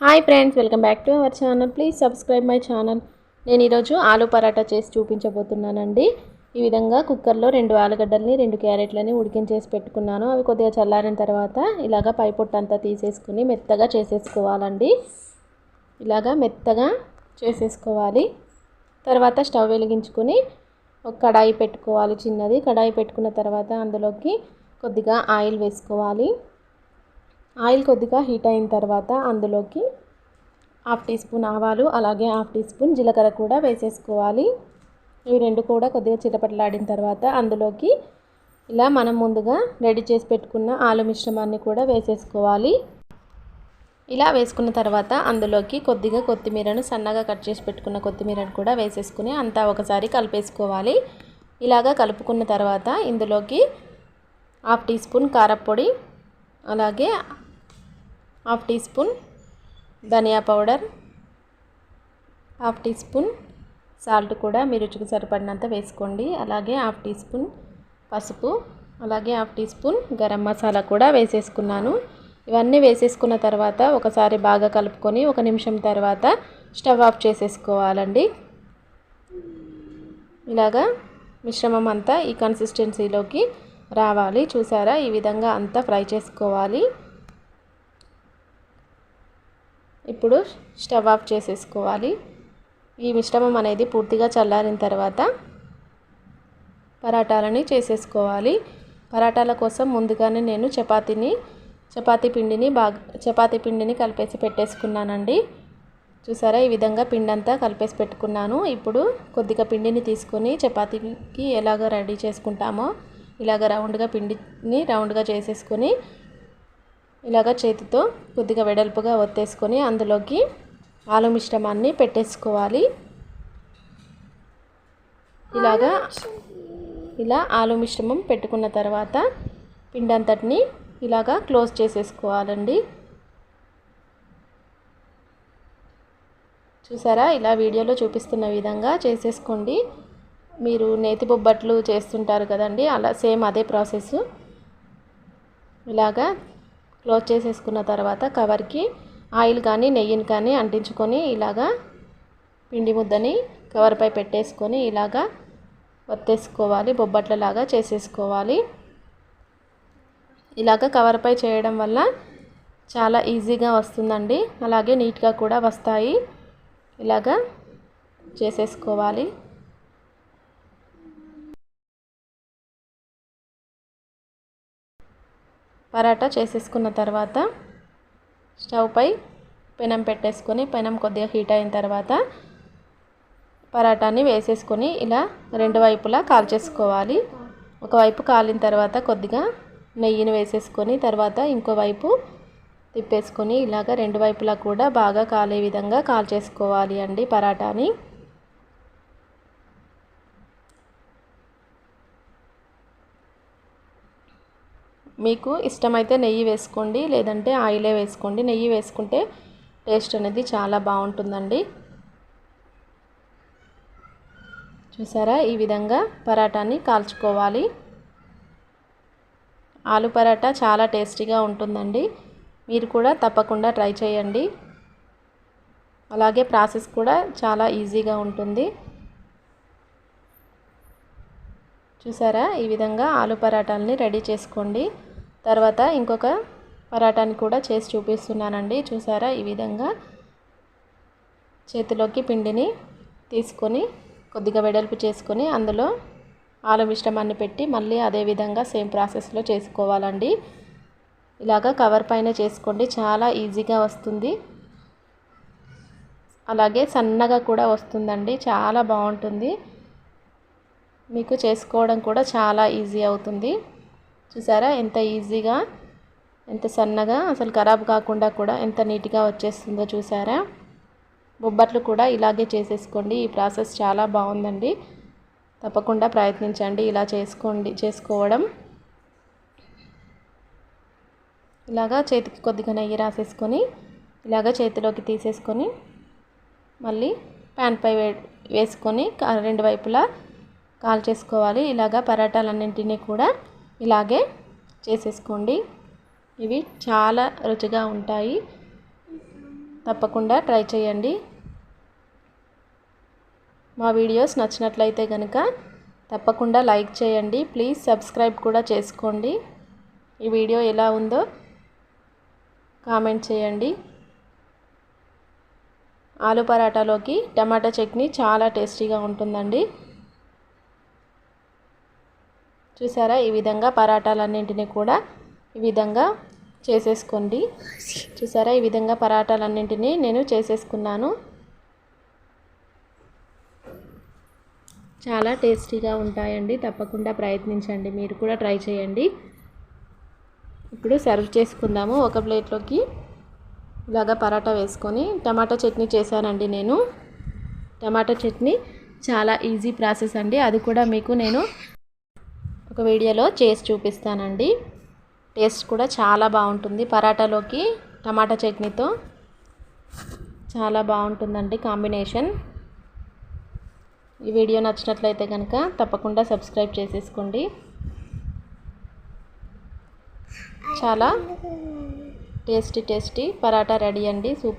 Hi friends welcome back to our channel. Please subscribe my channel. నేను ఈరోజు ఆలు పరాటా చేసి చూపించబోతున్నానండి. ఈ విధంగా కుక్కర్లో రెండు ఆలుగడ్డల్ని రెండు క్యారెట్లని ఉడికించేసి పెట్టుకున్నాను. అవి కొద్దిగా చల్లారిన తర్వాత ఇలాగ పై పొట్టంతా తీసేసుకుని మెత్తగా చేసేసుకోవాలండి. ఇలాగా మెత్తగా చేసేసుకోవాలి. తర్వాత స్టవ్ వెలిగించుకొని ఒక కడాయి పెట్టుకోవాలి చిన్నది. కడాయి పెట్టుకున్న తర్వాత అందులోకి కొద్దిగా ఆయిల్ వేసుకోవాలి. ఆయిల్ కొద్దిగా హీట్ అయిన తర్వాత అందులోకి హాఫ్ టీ స్పూన్ ఆవాలు అలాగే హాఫ్ టీ స్పూన్ జీలకర్ర కూడా వేసేసుకోవాలి. ఇవి రెండు కూడా కొద్దిగా చిటపట్లాడిన తర్వాత అందులోకి ఇలా మనం ముందుగా రెడీ చేసి పెట్టుకున్న ఆలు మిశ్రమాన్ని కూడా వేసేసుకోవాలి. ఇలా వేసుకున్న తర్వాత అందులోకి కొద్దిగా కొత్తిమీరను సన్నగా కట్ చేసి పెట్టుకున్న కొత్తిమీరను కూడా వేసేసుకుని అంతా ఒకసారి కలిపేసుకోవాలి. ఇలాగా కలుపుకున్న తర్వాత ఇందులోకి హాఫ్ టీ స్పూన్ కారపొడి అలాగే హాఫ్ టీ స్పూన్ ధనియా powder half teaspoon salt కూడా మీ రుచికి సరిపడినంత వేసుకోండి. అలాగే హాఫ్ టీ స్పూన్ పసుపు అలాగే half teaspoon garam masala కూడా వేసేసుకున్నాను. ఇవన్నీ వేసేసుకున్న తర్వాత ఒకసారి బాగా కలుపుకొని ఒక నిమిషం తర్వాత స్టవ్ ఆఫ్ చేసేసుకోవాలండి. ఇలాగా మిశ్రమం అంతా ఈ కన్సిస్టెన్సీలోకి రావాలి. చూసారా? ఈ విధంగా అంతా ఫ్రై చేసుకోవాలి. ఇప్పుడు స్టవ్ ఆఫ్ చేసేసుకోవాలి. ఈ మిశ్రమం అనేది పూర్తిగా చల్లారిన తర్వాత పరాటాలని చేసేసుకోవాలి. పరాటాల కోసం ముందుగానే నేను చపాతీని చపాతీ పిండిని బాగా చపాతీ పిండిని కలిపేసి పెట్టేసుకున్నానండి. చూసారా? ఈ విధంగా పిండి అంతా కలిపేసి పెట్టుకున్నాను. ఇప్పుడు కొద్దిగా పిండిని తీసుకొని చపాతీకి ఎలాగ రెడీ చేసుకుంటామో ఇలాగ రౌండ్గా పిండిని రౌండ్గా చేసేసుకొని ఇలాగ చేతితో కొద్దిగా వెడల్పుగా ఒత్తేసుకొని అందులోకి ఆలు మిశ్రమాన్ని పెట్టేసుకోవాలి. ఇలాగా ఇలా ఆలు మిశ్రమం పెట్టుకున్న తర్వాత పిండి అంతటిని ఇలాగా క్లోజ్ చేసేసుకోవాలండి. చూసారా? ఇలా వీడియోలో చూపిస్తున్న విధంగా చేసేసుకోండి. మీరు నేతి బొబ్బట్లు చేస్తుంటారు కదండి అలా సేమ్ అదే ప్రాసెస్. ఇలాగా క్లోజ్ చేసేసుకున్న తర్వాత కవర్కి ఆయిల్ కానీ నెయ్యిని కానీ అంటించుకొని ఇలాగా పిండి ముద్దని కవర్పై పెట్టేసుకొని ఇలాగా వత్తేసుకోవాలి బొబ్బట్లలాగా చేసేసుకోవాలి. ఇలాగ కవర్పై చేయడం వల్ల చాలా ఈజీగా వస్తుందండి. అలాగే నీట్గా కూడా వస్తాయి. ఇలాగా చేసేసుకోవాలి. పరాటా చేసేసుకున్న తర్వాత స్టవ్ పై పెనం పెట్టేసుకొని పెనం కొద్దిగా హీట్ అయిన తర్వాత పరాటాని వేసేసుకొని ఇలా రెండు వైపులా కాల్చేసుకోవాలి. ఒకవైపు కాలిన తర్వాత కొద్దిగా నెయ్యిని వేసేసుకొని తర్వాత ఇంకోవైపు తిప్పేసుకొని ఇలాగ రెండు వైపులా కూడా బాగా కాలే విధంగా కాల్చేసుకోవాలి అండి పరాటాని. మీకు ఇష్టమైతే నెయ్యి వేసుకోండి లేదంటే ఆయిలే వేసుకోండి. నెయ్యి వేసుకుంటే టేస్ట్ అనేది చాలా బాగుంటుందండి. చూసారా? ఈ విధంగా పరాటాని కాల్చుకోవాలి. ఆలు పరాటా చాలా టేస్టీగా ఉంటుందండి. మీరు కూడా తప్పకుండా ట్రై చేయండి. అలాగే ప్రాసెస్ కూడా చాలా ఈజీగా ఉంటుంది. చూసారా? ఈ విధంగా ఆలు పరాటాలని రెడీ చేసుకోండి. తర్వాత ఇంకొక పరాటాని కూడా చేసి చూపిస్తున్నానండి. చూసారా? ఈ విధంగా చేతిలోకి పిండిని తీసుకొని కొద్దిగా వెడల్పు చేసుకొని అందులో ఆలు మిశ్రమాన్ని పెట్టి మళ్ళీ అదే విధంగా సేమ్ ప్రాసెస్లో చేసుకోవాలండి. ఇలాగా కవర్ పైన చేసుకోండి. చాలా ఈజీగా వస్తుంది. అలాగే సన్నగా కూడా వస్తుందండి. చాలా బాగుంటుంది. మీకు చేసుకోవడం కూడా చాలా ఈజీ అవుతుంది. చూసారా? ఎంత ఈజీగా ఎంత సన్నగా అసలు ఖరాబ్ కాకుండా కూడా ఎంత నీట్గా వచ్చేస్తుందో చూసారా? బొబ్బట్లు కూడా ఇలాగే చేసేసుకోండి. ఈ ప్రాసెస్ చాలా బాగుందండి. తప్పకుండా ప్రయత్నించండి. ఇలా చేసుకోండి చేసుకోవడం. ఇలాగా చేతికి కొద్దిగా నెయ్యి రాసేసుకొని ఇలాగ చేతిలోకి తీసేసుకొని మళ్ళీ ప్యాన్పై వే వేసుకొని రెండు వైపులా కాల్ చేసుకోవాలి ఇలాగ పరాటాలన్నింటినీ కూడా ఇలాగే చేసేసుకోండి. ఇవి చాలా రుచిగా ఉంటాయి. తప్పకుండా ట్రై చేయండి. మా వీడియోస్ నచ్చినట్లయితే కనుక తప్పకుండా లైక్ చేయండి. ప్లీజ్ సబ్స్క్రైబ్ కూడా చేసుకోండి. ఈ వీడియో ఎలా ఉందో కామెంట్ చేయండి. ఆలు పరాటాలోకి టమాటా చట్నీ చాలా టేస్టీగా ఉంటుందండి. చూసారా? ఈ విధంగా పరాటాలన్నింటినీ కూడా ఈ విధంగా చేసేసుకోండి. చూసారా? ఈ విధంగా పరాటాలన్నింటినీ నేను చేసేసుకున్నాను. చాలా టేస్టీగా ఉంటాయండి. తప్పకుండా ప్రయత్నించండి. మీరు కూడా ట్రై చేయండి. ఇప్పుడు సర్వ్ చేసుకుందాము. ఒక ప్లేట్లోకి ఇలాగా పరాటా వేసుకొని టమాటా చట్నీ చేశానండి నేను. టమాటా చట్నీ చాలా ఈజీ ప్రాసెస్ అండి. అది కూడా మీకు నేను ఒక వీడియోలో చేసి చూపిస్తానండి. టేస్ట్ కూడా చాలా బాగుంటుంది. పరాటాలోకి టమాటా చట్నీతో చాలా బాగుంటుందండి కాంబినేషన్. ఈ వీడియో నచ్చినట్లయితే కనుక తప్పకుండా సబ్స్క్రైబ్ చేసేసుకోండి. చాలా టేస్టీ టేస్టీ పరాటా రెడీ అండి. సూప్